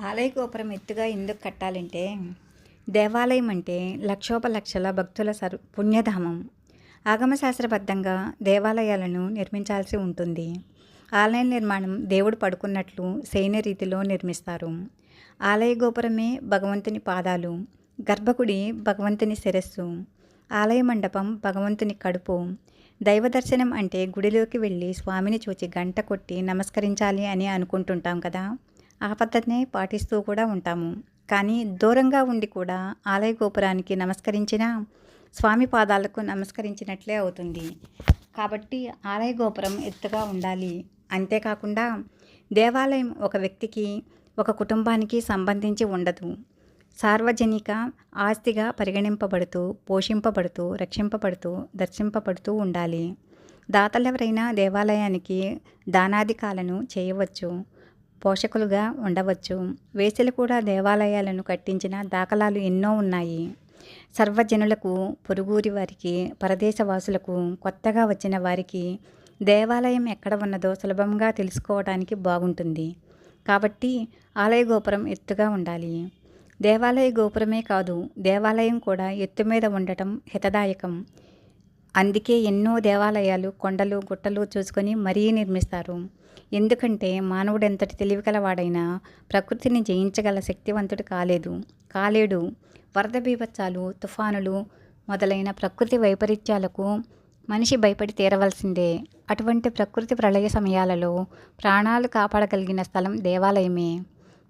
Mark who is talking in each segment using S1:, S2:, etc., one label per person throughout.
S1: ఆలయ గోపురం ఎత్తుగా ఎందుకు కట్టాలంటే దేవాలయం అంటే లక్షోపలక్షల భక్తుల సర్ పుణ్యధామం. ఆగమశాస్త్రబద్ధంగా దేవాలయాలను నిర్మించాల్సి ఉంటుంది. ఆలయ నిర్మాణం దేవుడు పడుకున్నట్లు శయన రీతిలో నిర్మిస్తారు. ఆలయ గోపురమే భగవంతుని పాదాలు గర్భగుడి భగవంతుని శిరస్సు ఆలయ మండపం భగవంతుని కడుపు. దైవ దర్శనం అంటే గుడిలోకి వెళ్ళి స్వామిని చూచి గంట కొట్టి నమస్కరించాలి అని అనుకుంటుంటాం కదా. ఆ పద్ధతినే పాటిస్తూ కూడా ఉంటాము. కానీ దూరంగా ఉండి కూడా ఆలయ గోపురానికి నమస్కరించిన స్వామి పాదాలకు నమస్కరించినట్లే అవుతుంది. కాబట్టి ఆలయ గోపురం ఎత్తుగా ఉండాలి. అంతేకాకుండా దేవాలయం ఒక వ్యక్తికి ఒక కుటుంబానికి సంబంధించి ఉండదు. సార్వజనిక ఆస్తిగా పరిగణింపబడుతూ పోషింపబడుతూ రక్షింపబడుతూ దర్శింపబడుతూ ఉండాలి. దాతలెవరైనా దేవాలయానికి దానాధికాలను చేయవచ్చు. పోషకులుగా ఉండవచ్చు. వేసలు కూడా దేవాలయాలను కట్టించిన దాఖలాలు ఎన్నో ఉన్నాయి. సర్వజనులకు పొరుగురి వారికి పరదేశవాసులకు కొత్తగా వచ్చిన వారికి దేవాలయం ఎక్కడ ఉన్నదో సులభంగా తెలుసుకోవడానికి బాగుంటుంది. కాబట్టి ఆలయ గోపురం ఎత్తుగా ఉండాలి. దేవాలయ గోపురమే కాదు దేవాలయం కూడా ఎత్తు మీద ఉండటం హితదాయకం. అందుకే ఎన్నో దేవాలయాలు కొండలు గుట్టలు చూసుకొని మరీ నిర్మిస్తారు. ఎందుకంటే మానవుడు ఎంతటి తెలివికలవాడైనా ప్రకృతిని జయించగల శక్తివంతుడు కాలేదు. కాలేడు వరద బీభత్సాలు తుఫానులు మొదలైన ప్రకృతి వైపరీత్యాలకు మనిషి భయపడి తీరవలసిందే. అటువంటి ప్రకృతి ప్రళయ సమయాలలో ప్రాణాలు కాపాడగలిగిన స్థలం దేవాలయమే.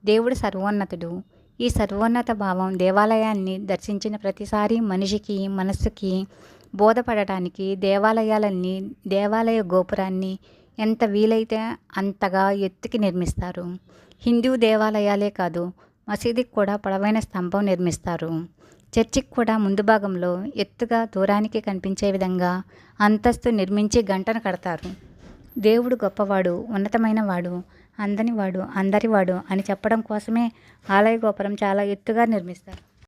S1: దేవుడు సర్వోన్నతుడు. ఈ సర్వోన్నత భావం దేవాలయాన్ని దర్శించిన ప్రతిసారి మనిషికి మనస్సుకి బోధపడటానికి దేవాలయాలన్నీ దేవాలయ గోపురాన్ని ఎంత వీలైతే అంతగా ఎత్తుకి నిర్మిస్తారు. హిందూ దేవాలయాలే కాదు మసీదుకి కూడా పొడవైన స్తంభం నిర్మిస్తారు. చర్చికి కూడా ముందు భాగంలో ఎత్తుగా దూరానికి కనిపించే విధంగా అంతస్తు నిర్మించి గంటను కడతారు. దేవుడు గొప్పవాడు ఉన్నతమైన వాడు అందనివాడు అందరివాడు అని చెప్పడం కోసమే ఆలయ గోపురం చాలా ఎత్తుగా నిర్మిస్తారు.